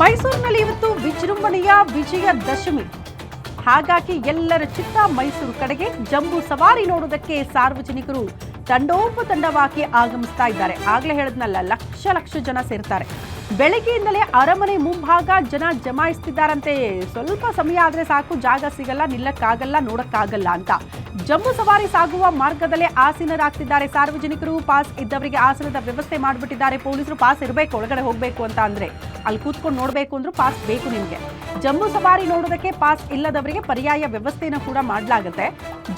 ಮೈಸೂರಿನಲ್ಲಿ ಇವತ್ತು ವಿಜೃಂಭಣೆಯ ವಿಜಯದಶಮಿ ಹಾಗಾಗಿ ಎಲ್ಲರ ಚಿತ್ತ ಮೈಸೂರು ಕಡೆಗೆ ಜಂಬೂ ಸವಾರಿ ನೋಡುವುದಕ್ಕೆ ಸಾರ್ವಜನಿಕರು ತಂಡೋಪತಂಡವಾಗಿ ಆಗಮಿಸ್ತಾ ಇದ್ದಾರೆ. ಆಗ್ಲೇ ಹೇಳದ್ನಲ್ಲ, ಲಕ್ಷ ಲಕ್ಷ ಜನ ಸೇರ್ತಾರೆ. ಬೆಳಗ್ಗೆಯಿಂದಲೇ ಅರಮನೆ ಮುಂಭಾಗ ಜನ ಜಮಾಯಿಸ್ತಿದ್ದಾರಂತೆ. ಸ್ವಲ್ಪ ಸಮಯ ಆದ್ರೆ ಸಾಕು, ಜಾಗ ಸಿಗಲ್ಲ, ನಿಲ್ಲಕ್ಕಾಗಲ್ಲ, ನೋಡಕ್ಕಾಗಲ್ಲ ಅಂತ. ಜಮ್ಮು ಸವಾರಿ ಸಾಗುವ ಮಾರ್ಗದಲ್ಲೇ ಆಸೀನರಾಗ್ತಿದ್ದಾರೆ. ಸಾರ್ವಜನಿಕರು ಪಾಸ್ ಇದ್ದವರಿಗೆ ಆಸನದ ವ್ಯವಸ್ಥೆ ಮಾಡಿಬಿಟ್ಟಿದ್ದಾರೆ. ಪೊಲೀಸರು ಪಾಸ್ ಇರಬೇಕು, ಒಳಗಡೆ ಹೋಗಬೇಕು ಅಂತ ಅಂದ್ರೆ. ಅಲ್ಲಿ ಕೂತ್ಕೊಂಡು ನೋಡಬೇಕು ಅಂದ್ರೂ ಪಾಸ್ ಬೇಕು ನಿಮಗೆ. ಜಮ್ಮು ಸವಾರಿ ನೋಡೋದಕ್ಕೆ ಪಾಸ್ ಇಲ್ಲದವರಿಗೆ ಪರ್ಯಾಯ ವ್ಯವಸ್ಥೆಯನ್ನು ಕೂಡ ಮಾಡಲಾಗುತ್ತೆ.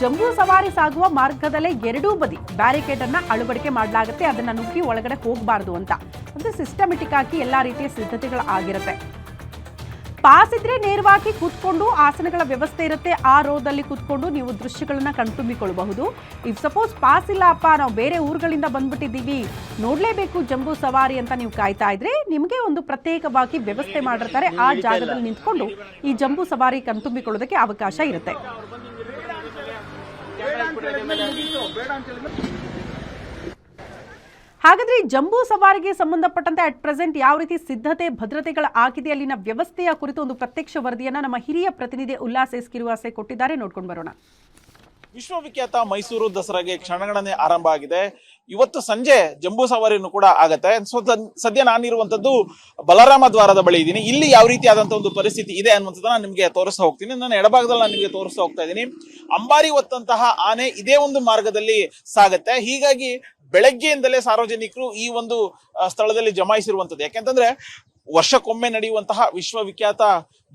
ಜಮ್ಮು ಸವಾರಿ ಸಾಗುವ ಮಾರ್ಗದಲ್ಲೇ ಎರಡೂ ಬದಿ ಬ್ಯಾರಿಕೇಡ್ ಅನ್ನ ಅಳವಡಿಕೆ ಮಾಡಲಾಗುತ್ತೆ. ಅದನ್ನ ನುಗ್ಗಿ ಒಳಗಡೆ ಹೋಗಬಾರದು ಅಂತ. ಅಂದ್ರೆ ಸಿಸ್ಟಮೆಟಿಕ್ ಆಗಿ ಎಲ್ಲಾ ರೀತಿಯ ಸಿದ್ಧತೆಗಳು ಆಗಿರುತ್ತೆ. ಪಾಸ್ ಇದ್ರೆ ನೇರವಾಗಿ ಕೂತ್ಕೊಂಡು ಆಸನಗಳ ವ್ಯವಸ್ಥೆ ಇರುತ್ತೆ. ಆ ರೋದಲ್ಲಿ ಕೂತ್ಕೊಂಡು ನೀವು ದೃಶ್ಯಗಳನ್ನ ಕಣ್ತುಂಬಿಕೊಳ್ಳಬಹುದು. ಇಫ್ ಸಪೋಸ್ ಪಾಸ್ ಇಲ್ಲ ಅಪ್ಪ, ನಾವು ಬೇರೆ ಊರುಗಳಿಂದ ಬಂದ್ಬಿಟ್ಟಿದ್ದೀವಿ, ನೋಡ್ಲೇಬೇಕು ಜಂಬೂ ಸವಾರಿ ಅಂತ ನೀವು ಕಾಯ್ತಾ ಇದ್ರೆ ನಿಮಗೆ ಒಂದು ಪ್ರತ್ಯೇಕವಾಗಿ ವ್ಯವಸ್ಥೆ ಮಾಡಿರ್ತಾರೆ. ಆ ಜಾಗದಲ್ಲಿ ನಿಂತ್ಕೊಂಡು ಈ ಜಂಬೂ ಸವಾರಿ ಕಣ್ತುಂಬಿಕೊಳ್ಳೋದಕ್ಕೆ ಅವಕಾಶ ಇರುತ್ತೆ. ಹಾಗಾದ್ರೆ ಜಂಬೂ ಸವಾರಿಗೆ ಸಂಬಂಧಪಟ್ಟಂತೆ ಅಟ್ ಪ್ರೆಸೆಂಟ್ ಯಾವ ರೀತಿ ಸಿದ್ಧತೆ, ಭದ್ರತೆಗಳ ಆಗಿದೆ, ಅಲ್ಲಿನ ವ್ಯವಸ್ಥೆಯ ಕುರಿತು ಒಂದು ಪ್ರತ್ಯಕ್ಷ ವರದಿಯನ್ನ ನಮ್ಮ ಹಿರಿಯ ಪ್ರತಿನಿಧಿ ಉಲ್ಲಾಸ್ ಎಸ್ ಕಿರುವಾಸೆ ಕೊಟ್ಟಿದ್ದಾರೆ. ನೋಡ್ಕೊಂಡು ಬರೋಣ. ವಿಶ್ವವಿಖ್ಯಾತ ಮೈಸೂರು ದಸರಾಗೆ ಕ್ಷಣಗಣನೆ ಆರಂಭ ಆಗಿದೆ. ಇವತ್ತು ಸಂಜೆ ಜಂಬೂ ಸವಾರಿಯನ್ನು ಕೂಡ ಆಗತ್ತೆ. ಸೊ, ಸದ್- ಸದ್ಯ ನಾನಿರುವಂತದ್ದು ಬಲರಾಮ ದ್ವಾರದ ಬಳಿ ಇದ್ದೀನಿ. ಇಲ್ಲಿ ಯಾವ ರೀತಿಯಾದಂತಹ ಒಂದು ಪರಿಸ್ಥಿತಿ ಇದೆ ಅನ್ನುವಂಥದ್ದನ್ನ ನಿಮಗೆ ತೋರಿಸ್ತಾ ಹೋಗ್ತೀನಿ. ನನ್ನ ಎಡಭಾಗದಲ್ಲಿ ನಾನು ನಿಮಗೆ ತೋರಿಸ್ತಾ ಹೋಗ್ತಾ ಇದ್ದೀನಿ. ಅಂಬಾರಿ ಹೊತ್ತಂತಹ ಆನೆ ಇದೇ ಒಂದು ಮಾರ್ಗದಲ್ಲಿ ಸಾಗತ್ತೆ. ಹೀಗಾಗಿ ಬೆಳಗ್ಗೆಯಿಂದಲೇ ಸಾರ್ವಜನಿಕರು ಈ ಒಂದು ಸ್ಥಳದಲ್ಲಿ ಜಮಾಯಿಸಿರುವಂತದ್ದು ಯಾಕೆಂತಂದ್ರೆ ವರ್ಷಕ್ಕೊಮ್ಮೆ ನಡೆಯುವಂತಹ ವಿಶ್ವವಿಖ್ಯಾತ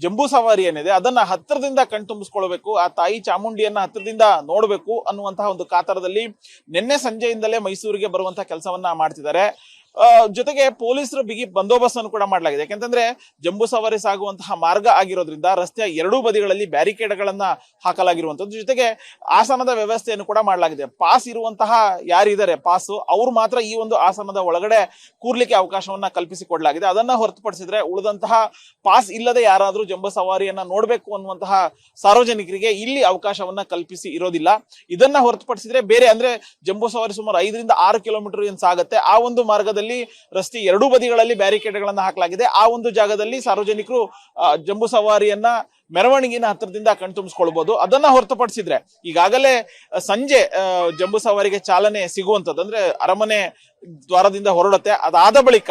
ಜಂಬೂ ಸವಾರಿ ಏನಿದೆ, ಅದನ್ನ ಹತ್ತಿರದಿಂದ ಕಣ್ತುಂಬಿಸ್ಕೊಳ್ಬೇಕು ಆ ತಾಯಿ ಚಾಮುಂಡಿಯನ್ನ ಹತ್ತಿರದಿಂದ ನೋಡಬೇಕು ಅನ್ನುವಂತಹ ಒಂದು ಕಾತರದಲ್ಲಿ ನಿನ್ನೆ ಸಂಜೆಯಿಂದಲೇ ಮೈಸೂರಿಗೆ ಬರುವಂತಹ ಕೆಲಸವನ್ನ ಮಾಡ್ತಿದ್ದಾರೆ. ಜೊತೆಗೆ ಪೊಲೀಸರು ಬಿಗಿ ಬಂದೋಬಸ್ತ್ ಅನ್ನು ಕೂಡ ಮಾಡಲಾಗಿದೆ. ಯಾಕೆಂತಂದ್ರೆ ಜಂಬೂ ಸವಾರಿ ಸಾಗುವಂತಹ ಮಾರ್ಗ ಆಗಿರೋದ್ರಿಂದ ರಸ್ತೆಯ ಎರಡೂ ಬದಿಗಳಲ್ಲಿ ಬ್ಯಾರಿಕೇಡ್ ಹಾಕಲಾಗಿರುವಂಥದ್ದು. ಜೊತೆಗೆ ಆಸನದ ವ್ಯವಸ್ಥೆಯನ್ನು ಕೂಡ ಮಾಡಲಾಗಿದೆ. ಪಾಸ್ ಇರುವಂತಹ ಯಾರಿದ್ದಾರೆ? ಪಾಸ್. ಅವ್ರು ಮಾತ್ರ ಈ ಒಂದು ಆಸನದ ಒಳಗಡೆ ಕೂರ್ಲಿಕ್ಕೆ ಅವಕಾಶವನ್ನ ಕಲ್ಪಿಸಿಕೊಡಲಾಗಿದೆ. ಅದನ್ನ ಹೊರತುಪಡಿಸಿದ್ರೆ ಉಳಿದಂತಹ ಪಾಸ್ ಇಲ್ಲದೆ ಯಾರಾದ್ರೂ ಜಂಬೂ ಸವಾರಿಯನ್ನ ನೋಡಬೇಕು ಅನ್ನುವಂತಹ ಸಾರ್ವಜನಿಕರಿಗೆ ಇಲ್ಲಿ ಅವಕಾಶವನ್ನ ಕಲ್ಪಿಸಿ ಇರೋದಿಲ್ಲ. ಇದನ್ನ ಹೊರತುಪಡಿಸಿದ್ರೆ ಬೇರೆ ಅಂದ್ರೆ ಜಂಬೂ ಸವಾರಿ ಸುಮಾರು ಐದರಿಂದ ಆರು ಕಿಲೋಮೀಟರ್ ಏನ್ ಸಾಗುತ್ತೆ? ಆ ಒಂದು ಮಾರ್ಗದಲ್ಲಿ ರಸ್ತೆ ಎರಡೂ ಬದಿಗಳಲ್ಲಿ ಬ್ಯಾರಿಕೇಡ್ಗಳನ್ನು ಹಾಕಲಾಗಿದೆ. ಆ ಒಂದು ಜಾಗದಲ್ಲಿ ಸಾರ್ವಜನಿಕರು ಜಂಬು ಸವಾರಿಯನ್ನ ಮೆರವಣಿಗೆನ ಹತ್ತಿರದಿಂದ ಕಣ್ತುಂಬಿಸ್ಕೊಳ್ಬಹುದು ಅದನ್ನ ಹೊರತುಪಡಿಸಿದ್ರೆ ಈಗಾಗಲೇ ಸಂಜೆ ಜಂಬೂ ಸವಾರಿಗೆ ಚಾಲನೆ ಸಿಗುವಂತದ್ದು ಅಂದ್ರೆ ಅರಮನೆ ದ್ವಾರದಿಂದ ಹೊರಡುತ್ತೆ. ಅದಾದ ಬಳಿಕ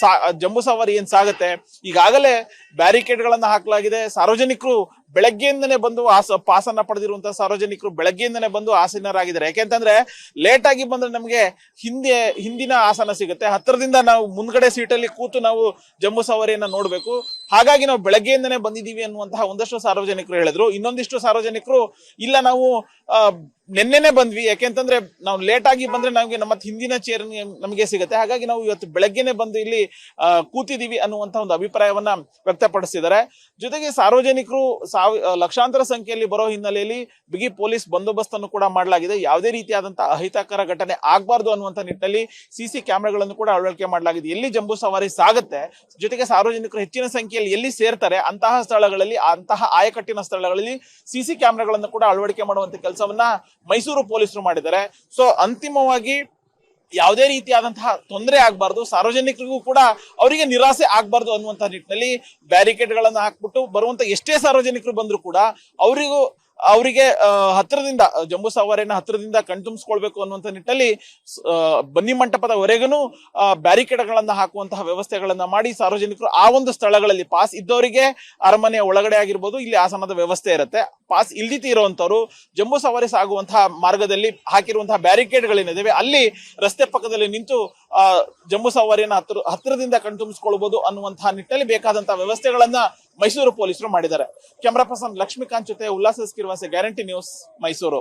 ಸಾ ಜಂಬೂ ಸವಾರಿ ಏನ್ ಸಾಗತ್ತೆ? ಈಗಾಗಲೇ ಬ್ಯಾರಿಕೇಡ್ ಗಳನ್ನ ಹಾಕಲಾಗಿದೆ. ಸಾರ್ವಜನಿಕರು ಬೆಳಗ್ಗೆಯಿಂದನೇ ಬಂದು ಆಸ, ಪಾಸನ್ನ ಪಡೆದಿರುವಂತಹ ಸಾರ್ವಜನಿಕರು ಬೆಳಗ್ಗೆಯಿಂದನೇ ಬಂದು ಆಸೀನರಾಗಿದ್ದಾರೆ. ಯಾಕೆಂತಂದ್ರೆ ಲೇಟ್ ಆಗಿ ಬಂದ್ರೆ ನಮಗೆ ಹಿಂದೆ, ಹಿಂದಿನ ಆಸನ ಸಿಗುತ್ತೆ. ಹತ್ತಿರದಿಂದ ನಾವು ಮುಂದ್ಗಡೆ ಸೀಟಲ್ಲಿ ಕೂತು ನಾವು ಜಂಬೂ ಸವಾರಿಯನ್ನ ನೋಡ್ಬೇಕು. ಹಾಗಾಗಿ ನಾವು ಬೆಳಗ್ಗೆಯಿಂದನೇ ಬಂದಿದ್ದೀವಿ ಅನ್ನುವಂತಹ ಒಂದಷ್ಟು ಸಾರ್ವಜನಿಕರು ಹೇಳಿದ್ರು. ಇನ್ನೊಂದಿಷ್ಟು ಸಾರ್ವಜನಿಕರು, ಇಲ್ಲ ನಾವು ನಿನ್ನೆನೆ ಬಂದ್ವಿ. ಯಾಕೆಂತಂದ್ರೆ ನಾವು ಲೇಟ್ ಆಗಿ ಬಂದ್ರೆ ನಮಗೆ ನಮ್ಮ ಹಿಂದಿನ ಚೇರ್ ನಮಗೆ ಸಿಗುತ್ತೆ. ಹಾಗಾಗಿ ನಾವು ಇವತ್ತು ಬೆಳಗ್ಗೆನೆ ಬಂದು ಇಲ್ಲಿ ಕೂತಿದೀವಿ ಅನ್ನುವಂತ ಒಂದು ಅಭಿಪ್ರಾಯವನ್ನ ವ್ಯಕ್ತಪಡಿಸಿದ್ದಾರೆ. ಜೊತೆಗೆ ಸಾರ್ವಜನಿಕರು ಸಾವಿ ಲಕ್ಷಾಂತರ ಸಂಖ್ಯೆಯಲ್ಲಿ ಬರೋ ಹಿನ್ನೆಲೆಯಲ್ಲಿ ಬಿಗಿ ಪೊಲೀಸ್ ಬಂದೋಬಸ್ತ್ ಅನ್ನು ಕೂಡ ಮಾಡಲಾಗಿದೆ. ಯಾವುದೇ ರೀತಿಯಾದಂತಹ ಅಹಿತಕರ ಘಟನೆ ಆಗಬಾರ್ದು ಅನ್ನುವಂತ ನಿಟ್ಟಿನಲ್ಲಿ ಸಿಸಿ ಕ್ಯಾಮೆರಾಗಳನ್ನು ಕೂಡ ಅಳವಡಿಕೆ ಮಾಡಲಾಗಿದೆ. ಎಲ್ಲಿ ಜಂಬೂ ಸವಾರಿ ಸಾಗುತ್ತೆ, ಜೊತೆಗೆ ಸಾರ್ವಜನಿಕರು ಹೆಚ್ಚಿನ ಸಂಖ್ಯೆಯಲ್ಲಿ ಎಲ್ಲಿ ಸೇರ್ತಾರೆ, ಅಂತಹ ಸ್ಥಳಗಳಲ್ಲಿ, ಅಂತಹ ಆಯಕಟ್ಟಿನ ಸ್ಥಳಗಳಲ್ಲಿ ಸಿಸಿ ಕ್ಯಾಮೆರಾಗಳನ್ನು ಕೂಡ ಅಳವಡಿಕೆ ಮಾಡುವಂತ ಕೆಲಸವನ್ನ ಮೈಸೂರು ಪೊಲೀಸರು ಮಾಡಿದ್ದಾರೆ. ಸೊ ಅಂತಿಮವಾಗಿ ಯಾವುದೇ ರೀತಿಯಾದಂತಹ ತೊಂದರೆ ಆಗಬಾರ್ದು, ಸಾರ್ವಜನಿಕರಿಗೂ ಕೂಡ ಅವರಿಗೆ ನಿರಾಸೆ ಆಗಬಾರ್ದು ಅನ್ನುವಂತಹ ನಿಟ್ಟಿನಲ್ಲಿ ಬ್ಯಾರಿಕೇಡ್ಗಳನ್ನು ಹಾಕ್ಬಿಟ್ಟು ಬರುವಂತ ಎಷ್ಟೇ ಸಾರ್ವಜನಿಕರು ಬಂದರೂ ಕೂಡ ಅವರಿಗೂ ಅವರಿಗೆ ಹತ್ತಿರದಿಂದ, ಜಂಬೂ ಸವಾರಿಯನ್ನ ಹತ್ತಿರದಿಂದ ಕಣ್ತುಂಬಿಸ್ಕೊಳ್ಬೇಕು ಅನ್ನುವಂತ ನಿಟ್ಟಲ್ಲಿ ಬನ್ನಿ ಮಂಟಪದವರೆಗೂ ಬ್ಯಾರಿಕೇಡ್ ಗಳನ್ನ ಹಾಕುವಂತಹ ವ್ಯವಸ್ಥೆಗಳನ್ನ ಮಾಡಿ ಸಾರ್ವಜನಿಕರು ಆ ಒಂದು ಸ್ಥಳಗಳಲ್ಲಿ ಪಾಸ್ ಇದ್ದವರಿಗೆ ಅರಮನೆಯ ಒಳಗಡೆ ಆಗಿರ್ಬೋದು, ಇಲ್ಲಿ ಆಸನದ ವ್ಯವಸ್ಥೆ ಇರುತ್ತೆ. ಪಾಸ್ ಇಲ್ದಿತಿ ಇರುವಂತವ್ರು ಜಂಬೂ ಸವಾರಿ ಸಾಗುವಂತಹ ಮಾರ್ಗದಲ್ಲಿ ಹಾಕಿರುವಂತಹ ಬ್ಯಾರಿಕೇಡ್ ಗಳೇನಿದಾವೆ ಅಲ್ಲಿ ರಸ್ತೆ ಪಕ್ಕದಲ್ಲಿ ನಿಂತು ಜಂಬೂ ಸವಾರಿಯನ್ನ ಹತ್ರ ಹತ್ತಿರದಿಂದ ಕಣ್ತುಂಬಿಸ್ಕೊಳ್ಬಹುದು ಅನ್ನುವಂತಹ ನಿಟ್ಟಿನಲ್ಲಿ ಬೇಕಾದಂತಹ ವ್ಯವಸ್ಥೆಗಳನ್ನ ಮೈಸೂರು ಪೊಲೀಸರು ಮಾಡಿದ್ದಾರೆ. ಕ್ಯಾಮರಾ ಪರ್ಸನ್ ಲಕ್ಷ್ಮೀಕಾಂತ್ ಜೊತೆ ಉಲ್ಲಾಸ ಗ್ಯಾರಂಟಿ ನ್ಯೂಸ್ ಮೈಸೂರು.